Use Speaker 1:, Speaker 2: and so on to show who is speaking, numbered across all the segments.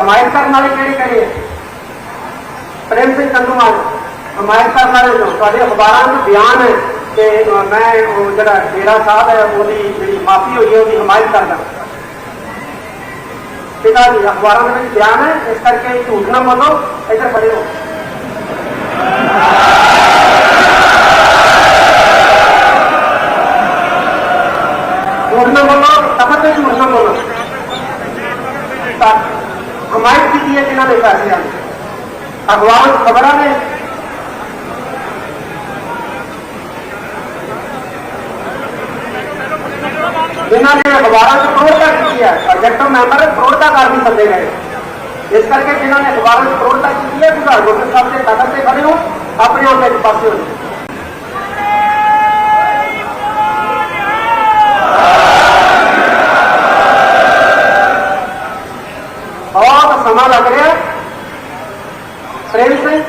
Speaker 1: ਹਮਾਇਤ ਕਰਨ ਵਾਲੇ ਕਿਹੜੇ ਕਿਹੜੇ ਪ੍ਰੇਮ ਸਿੰਘ ਚੰਦੂਮਾਲ ਹਮਾਇਤ ਕਰਨ ਵਾਲੇ ਤੁਹਾਡੇ ਅਖਬਾਰਾਂ ਵਿੱਚ ਬਿਆਨ ਹੈ ਕਿ ਮੈਂ ਉਹ ਜਿਹੜਾ ਡੇਰਾ ਸਾਹਿਬ ਹੈ, ਉਹਦੀ ਜਿਹੜੀ ਮਾਫੀ ਹੋਈ ਹੈ, ਉਹਦੀ ਹਮਾਇਤ ਕਰਦਾ। ਠੀਕ ਜੀ, ਅਖਬਾਰਾਂ ਦੇ ਵਿੱਚ ਬਿਆਨ ਹੈ, ਇਸ ਕਰਕੇ ਝੂਠ ਨਾ ਬੋਲੋ, ਇੱਧਰ ਖੜੇ ਹੋ ਝੂਠ ਨਾ ਬੋਲੋ, ਤਖਤ ਤੇ ਝੂਠ ਨਾ ਬੋਲੋ। ਹਮਾਇਤ ਕੀਤੀ ਹੈ, ਜਿਨ੍ਹਾਂ ਦੇ ਫੈਸਲਿਆਂ ਦੀ ਅਖਬਾਰਾਂ ਖਬਰਾਂ ਨੇ। ਜਿਨ੍ਹਾਂ ਨੇ ਅਖਬਾਰਾਂ 'ਚ ਪ੍ਰੋੜਤਾ ਕੀਤੀ ਹੈ ਐਗਜ਼ੈਕਟਿਵ ਮੈਂਬਰ ਪ੍ਰੋੜਤਾ ਕਰ ਵੀ ਸਕਦੇ ਗਏ ਇਸ ਕਰਕੇ ਜਿਨ੍ਹਾਂ ਨੇ ਅਖਬਾਰਾਂ 'ਚ ਪ੍ਰੋੜਤਾ ਕੀਤੀ ਹੈ ਸੁਧਾਰ ਗੋਬਿੰਦ ਸਾਹਿਬ ਦੇ ਤਖਤ ਤੇ ਖੜੇ ਹੋ, ਆਪਣੇ ਆਪ ਇੱਕ ਪਾਸੇ ਹੋ ਜਾਓ ਬਹੁਤ ਸਮਾਂ ਲੱਗ ਰਿਹਾ ਹੈ। ਪ੍ਰੇਮ ਸਿੰਘ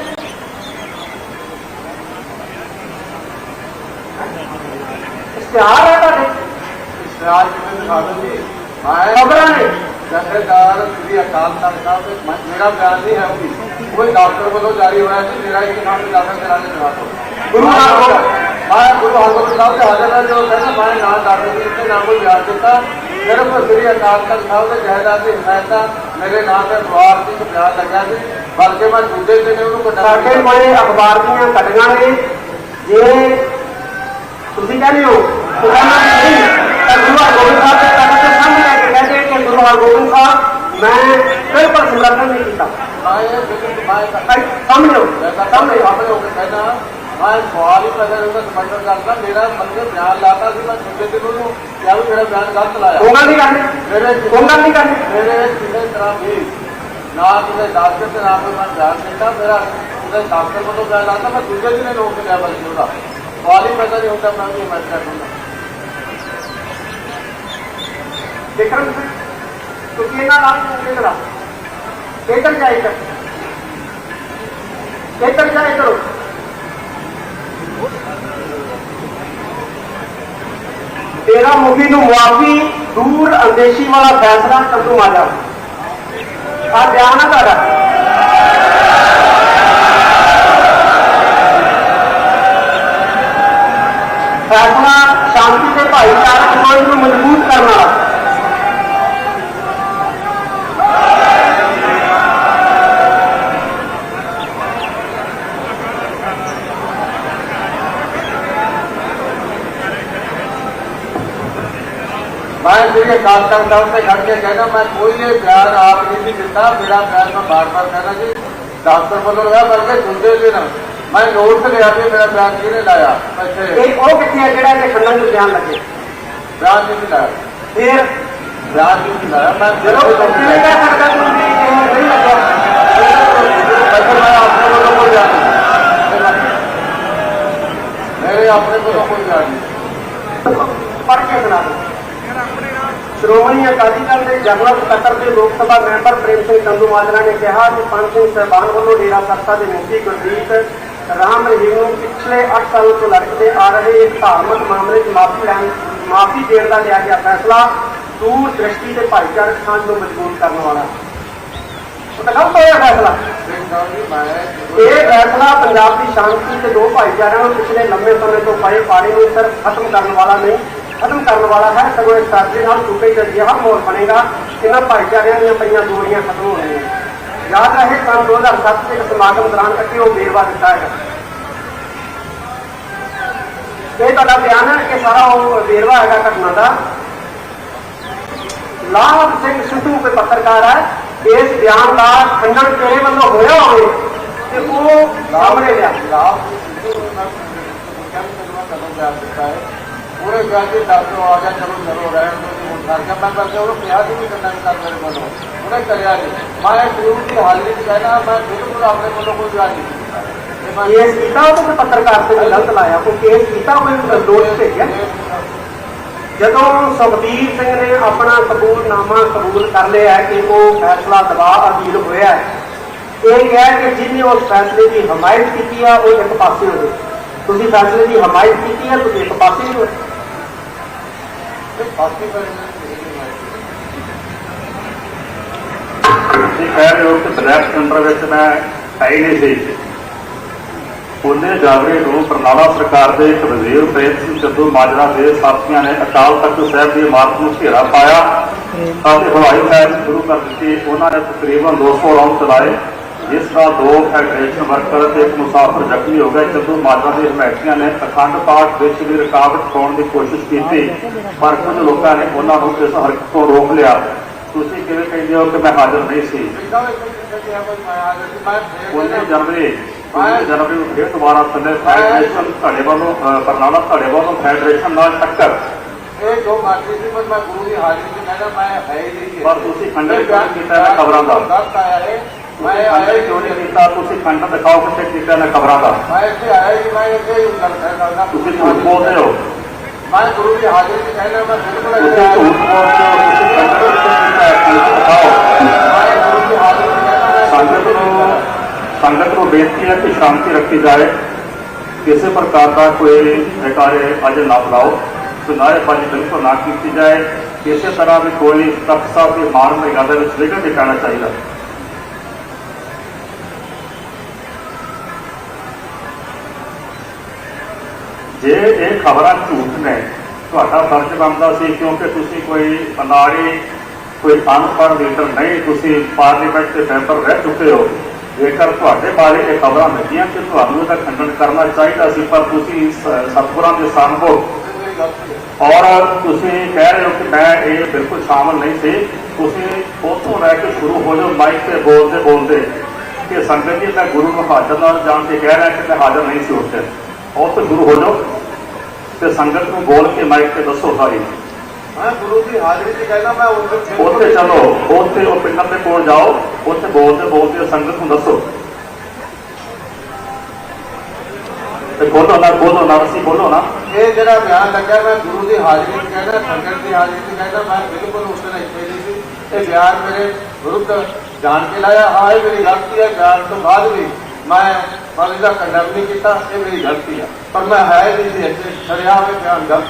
Speaker 1: ਇਸ਼ਤਿਹਾਰ ਹੈ ਤੁਹਾਡੇ
Speaker 2: ਰਾਜ ਦੇ ਸਾਧਨ ਜੀ ਮੈਂ
Speaker 1: ਖਬਰਾਂ ਨੇ
Speaker 2: ਜਥੇਦਾਰ ਸ੍ਰੀ ਅਕਾਲ ਤਖਤ ਸਾਹਿਬ ਦੇ ਮ- ਮੇਰਾ ਬਿਆਨ ਨਹੀਂ ਹੈ ਉਹ ਵੀ ਕੋਈ ਡਾਕਟਰ ਵੱਲੋਂ ਜਾਰੀ ਹੋਇਆ ਸੀ ਮੇਰਾ ਇੱਕ ਨਾਮ ਤੇ ਦਾਖਲ ਕਰਾ ਕੇ ਜਵਾਬ ਦਿਓ
Speaker 1: ਗੁਰੂ ਹਰਗੋਬਿੰਦ
Speaker 2: ਮੈਂ ਗੁਰੂ ਹਰਗੋਬਿੰਦ ਸਾਹਿਬ ਦੇ ਹਾਜ਼ਰ ਹਾਂ ਜੋ ਕਹਿੰਦਾ ਮੈਂ ਨਾ ਡਾਕਟਰ ਜੀ ਤੇ ਨਾ ਕੋਈ ਬਿਆਨ ਦਿੱਤਾ ਸਿਰਫ ਸ੍ਰੀ ਅਕਾਲ ਤਖਤ ਸਾਹਿਬ ਦੇ ਜਹੇਦਾਰ ਦੀ ਹਮਾਇਤਾਂ ਮੇਰੇ ਨਾਮ ਤੇ ਅਖਬਾਰ ਦੀ ਇੱਕ ਬਿਆਨ ਲੱਗਿਆ ਸੀ ਬਲਕਿ ਮੈਂ ਦੂਜੇ ਦਿਨ ਉਹਨੂੰ ਕੋਈ
Speaker 1: ਸਾਡੇ ਕੋਲੇ ਅਖਬਾਰ ਦੀਆਂ ਕੱਢੀਆਂ ਨੇ ਜੇ ਤੁਸੀਂ ਕਹਿੰਦੇ ਹੋ ਕਿ ਕਹਿੰਦਾ ਨਹੀਂ ਤਾਂ ਗੁਰੂ ਹਰਗੋਬਿੰਦ ਸਾਹਿਬ ਦੇ ਤਖਤ ਤੇ ਸਾਹਮਣੇ ਲੈ ਕੇ ਕਹਿੰਦੇ ਕਿ ਗੁਰੂ ਹਰਗੋਬਿੰਦ ਸਾਹਿਬ ਮੈਂ ਬਿਲਕੁਲ ਸਮਰਥਨ ਨਹੀਂ ਕੀਤਾ
Speaker 2: ਮੈਂ ਇਹ ਬਿਲਕੁਲ ਮੈਂ ਤਾਂ
Speaker 1: ਭਾਈ ਸਮਝੋ
Speaker 2: ਮੈਂ ਤਾਂ
Speaker 1: ਸਮਝੋ
Speaker 2: ਆਪਣੇ ਹੋ ਕੇ ਕਹਿੰਦਾ ਮੈਂ ਸਵਾਲ ਹੀ ਪੈਦਾ ਹੁੰਦਾ ਸਮਝਣ ਕਰਦਾ ਮੇਰਾ ਮਤਲਬ ਬਿਆਨ ਲਾਤਾ ਸੀ ਮੈਂ ਦੂਜੇ ਦਿਨ ਉਹਨੂੰ ਕਿਹਾ ਵੀ ਮੇਰਾ ਬਿਆਨ ਗਲਤ ਲਾਇਆ
Speaker 1: ਦੋਨਾਂ ਨਹੀਂ ਕਰਨੀ
Speaker 2: ਮੇਰੇ
Speaker 1: ਦੋਨਾਂ ਨਹੀਂ ਕਰਨੀ
Speaker 2: ਮੇਰੇ ਕਿਸੇ ਤਰ੍ਹਾਂ ਵੀ ਨਾ ਕਿਸੇ ਡਾਕਟਰ ਤੇ ਨਾ ਕੋਈ ਮੈਂ ਬਿਆਨ ਦਿੱਤਾ ਮੇਰਾ ਉਹਦੇ ਡਾਕਟਰ ਵੱਲੋਂ ਬਿਆਨ ਲਾਤਾ ਮੈਂ ਦੂਜੇ ਦਿਨ
Speaker 1: ਵਿਕਰਮ ਸਿੰਘ ਤੁਸੀਂ? ਇਹਨਾਂ ਨਾਲ ਕਿਉਂ ਕਿਹੜਾ ਇੱਧਰ ਜਾ ਕਰੋ। ਇੱਧਰ ਜਾ ਇੱਧਰ ਤੇਰਾ ਮੁਖੀ ਨੂੰ ਮੁਆਫੀ ਦੂਰ ਅੰਦੇਸ਼ੀ ਵਾਲਾ ਫੈਸਲਾ ਕਦੋਂ ਆ ਜਾ ਆ ਬਿਆਨ ਹੈ ਤੁਹਾਡਾ ਫੈਸਲਾ ਸ਼ਾਂਤੀ ਤੇ ਭਾਈਚਾਰਕ ਸਮਾਜ ਨੂੰ ਮਜ਼ਬੂਤ ਕਰਨ ਵਾਲਾ
Speaker 2: ਮੈਂ ਜਿਹੜੇ ਅਕਾਲ ਤਖਤ ਸਾਹਿਬ ਤੇ ਖੜ ਕੇ ਕਹਿੰਦਾ ਮੈਂ ਕੋਈ ਇਹ ਬਿਆਨ ਆਪ ਨਹੀਂ ਸੀ ਦਿੱਤਾ ਮੇਰਾ ਬਿਆਨ ਮੈਂ ਬਾਰ-ਬਾਰ ਕਹਿੰਦਾ ਜੀ ਡਾਕਟਰ ਵੱਲੋਂ ਲਿਆ ਬਲਕਿ ਦੂਜੇ ਦਿਨ ਮੈਂ ਨੋਟ ਲਿਆ ਵੀ ਮੇਰਾ ਬਿਆਨ ਕਿਹਨੇ ਲਾਇਆ ਇੱਥੇ
Speaker 1: ਇਹ ਉਹ ਕਿੱਥੇ ਹੈ ਜਿਹੜਾ ਇਹ ਖੰਡਨ ਨੂੰ ਬਿਆਨ ਲੱਗੇ
Speaker 2: ਬਿਆਨ ਨਹੀਂ ਲਾਇਆ
Speaker 1: ਫਿਰ
Speaker 2: ਬਿਆਨ ਨਹੀਂ ਲਾਇਆ ਮੈਂ
Speaker 1: ਜਦੋਂ ਕਿਵੇਂ ਕਹਿ ਸਕਦਾ ਤੂੰ ਵੀ ਇਹ ਨਹੀਂ ਲੱਗਾ
Speaker 2: ਮੈਂ ਮੈਂ ਆਪਣੇ ਵੱਲੋਂ ਕੋਈ ਬਿਆਨ ਨਹੀਂ ਮੇਰੇ ਆਪਣੇ ਵੱਲੋਂ ਕੋਈ ਬਿਆਨ ਨਹੀਂ
Speaker 1: ਪੜ੍ਹ ਕੇ ਸੁਣਾ ਦਿਓ ਸ਼੍ਰੋਮਣੀ ਅਕਾਲੀ ਦਲ ਦੇ ਜਨਰਲ ਸਕੱਤਰ ਦੇ ਲੋਕ ਸਭਾ ਮੈਂਬਰ ਪ੍ਰੇਮ ਸਿੰਘ ਚੰਦੂ ਨੇ ਕਿਹਾ ਕਿ ਪੰਜ ਸਿੰਘ ਸਹਿਬਾਨ ਵੱਲੋਂ ਡੇਰਾ ਸਰਤਾ ਦੇ ਮੁਖੀ ਗੁਰਦੀਪ ਰਾਮ ਰਹੀਮ ਨੂੰ ਪਿਛਲੇ 8 ਸਾਲ ਤੋਂ ਲੜਕਦੇ ਆ ਰਹੇ ਇੱਕ ਧਾਰਮਿਕ ਮਾਮਲੇ 'ਚ ਮਾਫੀ ਲੈਣ, ਮਾਫੀ ਦੇਣ ਦਾ ਲਿਆ ਗਿਆ ਫੈਸਲਾ, ਦੂਰ ਦ੍ਰਿਸ਼ਟੀ ਦੇ ਭਾਈਚਾਰਕ ਸਾਂਝ ਨੂੰ ਮਜ਼ਬੂਤ ਕਰਨ ਵਾਲਾ। ਉਹ ਹੋਇਆ ਫੈਸਲਾ। ਇਹ ਫੈਸਲਾ ਪੰਜਾਬ ਦੀ ਸ਼ਾਂਤੀ ਤੇ ਦੋ ਭਾਈਚਾਰਿਆਂ ਨੂੰ ਪਿਛਲੇ ਲੰਬੇ ਸਮੇਂ ਤੋਂ ਪਏ ਪਾਣੀ ਨੂੰ ਸਿਰਫ ਖਤਮ ਕਰਨ ਵਾਲਾ ਨਹੀਂ ਖਤਮ ਕਰਨ ਵਾਲਾ ਹੈ। ਸਗੋਂ ਇਸ ਸਾਜੇ ਨਾਲ ਸੂਬੇ ਦਾ ਅਜਿਹਾ ਮਾਹੌਲ ਬਣੇਗਾ ਇਹਨਾਂ ਭਾਈਚਾਰਿਆਂ ਦੀਆਂ ਪਈਆਂ ਦੂਰੀਆਂ ਖਤਮ ਹੋਣਗੀਆਂ ਯਾਦ ਰਹੇ ਸੰਨ 2007 ਦੇ ਇੱਕ ਸਮਾਗਮ ਦੌਰਾਨ ਅੱਗੇ ਉਹ ਵੇਰਵਾ ਦਿੱਤਾ ਹੈਗਾ ਇਹ ਤੁਹਾਡਾ ਬਿਆਨ ਹੈ ਕਿ ਸਾਰਾ ਉਹ ਵੇਰਵਾ ਹੈਗਾ ਘਟਨਾ ਦਾ। ਲਾਭ ਸਿੰਘ ਸਿੱਧੂ ਕੋਈ ਪੱਤਰਕਾਰ ਹੈ। ਇਸ ਬਿਆਨ ਦਾ ਖੰਡਨ ਤੇਰੇ ਵੱਲੋਂ ਹੋਇਆ ਹੋਵੇ ਤੇ ਉਹ ਸਾਹਮਣੇ ਲਿਆ।
Speaker 2: ਲਾਭ ਕਦੋਂ ਬਿਆਨ ਦਿੱਤਾ ਹੈ? ਪੂਰੇ ਬਿਆਨ ਦੇ ਡਾਕਟਰ ਆ ਗਿਆ ਚਲੋ ਚਲੋ, ਰਹਿਣ ਦੋ ਹੁਣ ਕਰ ਗਿਆ ਮੈਂ ਕਰਕੇ ਉਹਨੂੰ ਕਿਹਾ ਸੀ ਵੀ ਕੰਡਾ ਕਰ ਮੇਰੇ ਵੱਲੋਂ ਉਹਨੇ ਕਰਿਆ ਨਹੀਂ ਮੈਂ ਜ਼ਰੂਰ ਦੀ ਹਾਜ਼ਰੀ ਕਹਿਣਾ ਮੈਂ ਬਿਲਕੁਲ ਆਪਣੇ ਵੱਲੋਂ ਕੋਈ ਬਿਆਨ ਨਹੀਂ ਕੀਤਾ।
Speaker 1: ਕੇਸ ਕੀਤਾ ਉਹ ਪੱਤਰਕਾਰ ਤੇ ਗਲਤ ਲਾਇਆ? ਕੋਈ ਕੇਸ ਕੀਤਾ ਕੋਈ ਦੋਸ਼ ਭੇਜਿਆ? ਜਦੋਂ ਸੁਖਬੀਰ ਸਿੰਘ ਨੇ ਆਪਣਾ ਕਬੂਲਨਾਮਾ ਕਬੂਲ ਕਰ ਲਿਆ ਕਿ ਉਹ ਫੈਸਲਾ ਦਬਾਅ ਅਧੀਨ ਹੋਇਆ ਹੈ, ਇਹ ਕਿਹਾ ਕਿ ਜਿਹਨੇ ਉਸ ਫੈਸਲੇ ਦੀ ਹਮਾਇਤ ਕੀਤੀ ਆ, ਉਹ ਇੱਕ ਪਾਸੇ ਹੋ ਜਾਵੇ ਤੁਸੀਂ ਫੈਸਲੇ ਦੀ ਹਮਾਇਤ ਕੀਤੀ ਹੈ ਤੁਸੀਂ ਇੱਕ ਪਾਸੇ ਹੋ ਜਾਓ
Speaker 2: ਫਾਸੀ
Speaker 3: ਤੁਸੀਂ ਕਹਿ ਰਹੇ ਹੋ ਕਿ ਬਲੈਕ ਸੈਂਟਰ ਵਿੱਚ ਮੈਂ ਹੈ ਨਹੀਂ ਸੀ ਉਹਨੇ ਜਾਗਰੇ ਨੂੰ ਬਰਨਾਲਾ ਸਰਕਾਰ ਦੇ ਇੱਕ ਵਜ਼ੀਰ ਪ੍ਰੇਮ ਸਿੰਘ ਸਿੱਧੂ ਮਾਜਰਾ ਦੇ ਸਾਥੀਆਂ ਨੇ ਅਕਾਲ ਤਖਤ ਸਾਹਿਬ ਦੀ ਇਮਾਰਤ ਨੂੰ ਘੇਰਾ ਪਾਇਆ ਅਤੇ ਹਵਾਈ ਫਾਇਰ ਸ਼ੁਰੂ ਕਰ ਦਿੱਤੀ ਉਹਨਾਂ ਨੇ ਤਕਰੀਬਨ 200 ਰਾਉਂਡ ਚਲਾਏ ਜਿਸ ਨਾਲ ਦੋ ਫੈਡਰੇਸ਼ਨ ਵਰਕਰ ਤੇ ਇੱਕ ਮੁਸਾਫਰ ਜ਼ਖਮੀ ਹੋ ਗਏ ਚੱਦੂ ਮਾਜਰਾ ਦੇ ਹਮਾਇਤੀਆਂ ਨੇ ਅਖੰਡ ਪਾਠ ਵਿੱਚ ਵੀ ਰੁਕਾਵਟ ਪਾਉਣ ਦੀ ਕੋਸ਼ਿਸ਼ ਕੀਤੀ ਪਰ ਕੁਝ ਲੋਕਾਂ ਨੇ ਉਹਨਾਂ ਨੂੰ ਇਸ ਹਰਕਤ ਤੋਂ ਰੋਕ ਲਿਆ। ਤੁਸੀਂ ਕਿਵੇਂ ਕਹਿੰਦੇ ਹੋ ਕਿ ਮੈਂ ਹਾਜ਼ਰ ਨਹੀਂ ਸੀ?
Speaker 2: ਦੀ ਗਿਆ
Speaker 3: ਉਹਨੇ ਜਨਵਰੀ ਜਨਵਰੀ ਨੂੰ ਫੇਰ ਦੁਬਾਰਾ ਥੱਲੇ ਫੈਡਰੇਸ਼ਨ ਤੁਹਾਡੇ ਵੱਲੋਂ ਬਰਨਾਲਾ ਤੁਹਾਡੇ ਵੱਲੋਂ ਫੈਡਰੇਸ਼ਨ ਨਾਲ ਟੱਕਰ।
Speaker 2: ਇਹ ਜੋ ਮਾਰਦੀ ਸੀ ਪਰ ਮੈਂ ਗੁਰੂ ਦੀ ਹਾਜ਼ਰੀ ਚ ਕਹਿੰਦਾ ਮੈਂ ਹੈ ਹੀ ਨਹੀਂ
Speaker 3: ਪਰ ਤੁਸੀਂ ਨਹੀਂ ਕੀਤਾ ਖਬਰਾਂ ਦਾ?
Speaker 2: ਗਲਤ ਆਇਆ ਹੈ ਮੈਂ
Speaker 3: ਮੈਂ
Speaker 2: ਆਇਆ ਹੀ
Speaker 3: ਕਿਉਂ ਨਹੀਂ ਕੀਤਾ ਤੁਸੀਂ ਖੰਡ ਦਿਖਾਓ ਕਿੱਥੇ ਕੀਤਾ ਨੇ ਖਬਰਾਂ ਦਾ।
Speaker 2: ਮੈਂ ਇੱਥੇ ਆਇਆ ਹੀ ਮੈਂ ਇੱਥੇ ਹੀ ਗੱਲ ਕਰਦਾ
Speaker 3: ਤੁਸੀਂ ਝੂਠ ਬੋਲਦੇ ਹੋ।
Speaker 2: ਮੈਂ ਗੁਰੂ ਦੀ ਹਾਜ਼ਰੀ ਚ ਕਹਿੰਦਾ ਮੈਂ ਬਿਲਕੁਲ
Speaker 3: ਤੁਸੀਂ
Speaker 2: ਇੱਥੇ
Speaker 3: ਝੂਠ ਬੋਲਦੇ ਹੋ ਤੁਸੀਂ ਖੰਡ ਕਿੱਥੇ ਕੀਤਾ ਹੈ ਤੁਸੀਂ ਦਿਖਾਓ?
Speaker 2: ਮੈਂ ਗੁਰੂ ਦੀ ਹਾਜ਼ਰੀ ਚ ਕਹਿੰਦਾ ਮੈਂ
Speaker 3: ਸੰਗਤ ਨੂੰ ਸੰਗਤ ਨੂੰ ਬੇਨਤੀ ਹੈ ਕਿ ਸ਼ਾਂਤੀ ਰੱਖੀ ਜਾਏ। ਕਿਸੇ ਪ੍ਰਕਾਰ ਦਾ ਕੋਈ ਵਿਕਾਰੇ ਅੱਜ ਨਾ ਬੁਲਾਓ। ਸੁਨਾਏ ਪੰਜ ਬਿਲਕੁਲ ਨਾ ਕੀਤੀ ਜਾਏ। ਕਿਸੇ ਤਰ੍ਹਾਂ ਵੀ ਕੋਈ ਤਖਤ ਸਾਹਿਬ ਦੀ ਮਾਨ ਮਰਿਆਦਾ ਵਿੱਚ ਵਿਘਨ ਨਹੀਂ ਪੈਣਾ ਚਾਹੀਦਾ। ਜੇ ਇਹ ਖਬਰਾਂ ਝੂਠ ਨੇ, ਤੁਹਾਡਾ ਫਰਜ਼ ਬਣਦਾ ਸੀ ਕਿਉਂਕਿ ਤੁਸੀਂ ਕੋਈ ਅਨਾੜੀ, ਕੋਈ ਅਨਪੜ੍ਹ ਲੀਡਰ ਨਹੀਂ, ਤੁਸੀਂ ਪਾਰਲੀਮੈਂਟ ਦੇ ਮੈਂਬਰ ਰਹਿ ਚੁੱਕੇ ਹੋ। ਜੇਕਰ ਤੁਹਾਡੇ ਬਾਰੇ ਇਹ ਖਬਰਾਂ ਮਿਲਦੀਆਂ ਕਿ ਤੁਹਾਨੂੰ ਇਹਦਾ ਖੰਡਨ ਕਰਨਾ ਚਾਹੀਦਾ ਸੀ, ਪਰ ਤੁਸੀਂ ਸ- ਸਤਿਗੁਰਾਂ ਦੇ ਸਾਹਮਣੇ
Speaker 2: ਮੇਰੀ
Speaker 3: ਔਰ ਤੁਸੀਂ ਕਹਿ ਰਹੇ ਹੋ ਕਿ ਮੈਂ ਇਹ ਬਿਲਕੁਲ ਸ਼ਾਮਲ ਨਹੀਂ ਸੀ। ਤੁਸੀਂ ਉੱਥੋਂ ਲੈ ਕੇ ਸ਼ੁਰੂ ਹੋ ਜਾਓ ਮਾਈਕ ਤੇ ਬੋਲਦੇ ਬੋਲਦੇ ਕਿ ਸੰਗਤ ਜੀ, ਮੈਂ ਗੁਰੂ ਨੂੰ ਹਾਜ਼ਰ ਨਾਲ ਜਾਣ ਕੇ ਕਹਿ ਰਿਹਾ ਕਿ ਮੈਂ ਹਾਜ਼ਰ ਨਹੀਂ ਸੀ ਉੱਥੇ। ਉਹ ਤੋਂ ਸ਼ੁਰੂ ਹੋ ਜਾਓ। ਤੇ ਸੰਗਤ ਨੂੰ ਬੋਲ ਕੇ ਮਾਈਕ ਤੇ ਦੱਸੋ ਸਾਰੀ।
Speaker 2: ਮੈਂ ਗੁਰੂ ਦੀ ਹਾਜ਼ਰੀ ਚ ਕਹਿੰਦਾ ਮੈਂ ਉੱਥੇ
Speaker 3: ਚਲੋ ਉੱਥੇ ਉਹ ਪਿੰਡਾਂ ਦੇ ਕੋਲ ਜਾਓ ਉੱਥੇ ਬੋਲਦੇ ਬੋਲਦੇ ਸੰਗਤ ਨੂੰ ਦੱਸੋ। ਤੇ ਬੋਲੋ ਨਾ ਬੋਲੋ ਨਾ ਅਸੀਂ ਬੋਲੋ ਨਾ।
Speaker 2: ਇਹ ਜਿਹੜਾ ਬਿਆਨ ਲੱਗਿਆ ਮੈਂ ਗੁਰੂ ਦੀ ਹਾਜ਼ਰੀ ਚ ਕਹਿੰਦਾ ਸੰਗਤ ਦੀ ਹਾਜ਼ਰੀ ਚ ਕਹਿੰਦਾ ਮੈਂ ਬਿਲਕੁਲ ਉਸ ਦਿਨ ਇੱਥੇ ਨਹੀਂ ਸੀ। ਇਹ ਬਿਆਨ ਮੇਰੇ ਵਿਰੁੱਧ ਜਾਣ ਕੇ ਲਾਇਆ। ਹਾਂ ਇਹ ਮੇਰੀ ਗਲਤੀ ਹੈ ਬਿਆਨ ਤੋਂ ਬਾਅਦ ਵੀ ਮੈਂ ਮਨ ਦਾ ਕੰਡਮ ਨਹੀਂ ਕੀਤਾ, ਇਹ ਮੇਰੀ ਗਲਤੀ ਆ। ਪਰ ਮੈਂ ਹੈ ਨਹੀਂ ਸੀ ਇੱਥੇ ਛੜਿਆ ਹੋਵੇ ਬਿਆਨ ਗਲਤ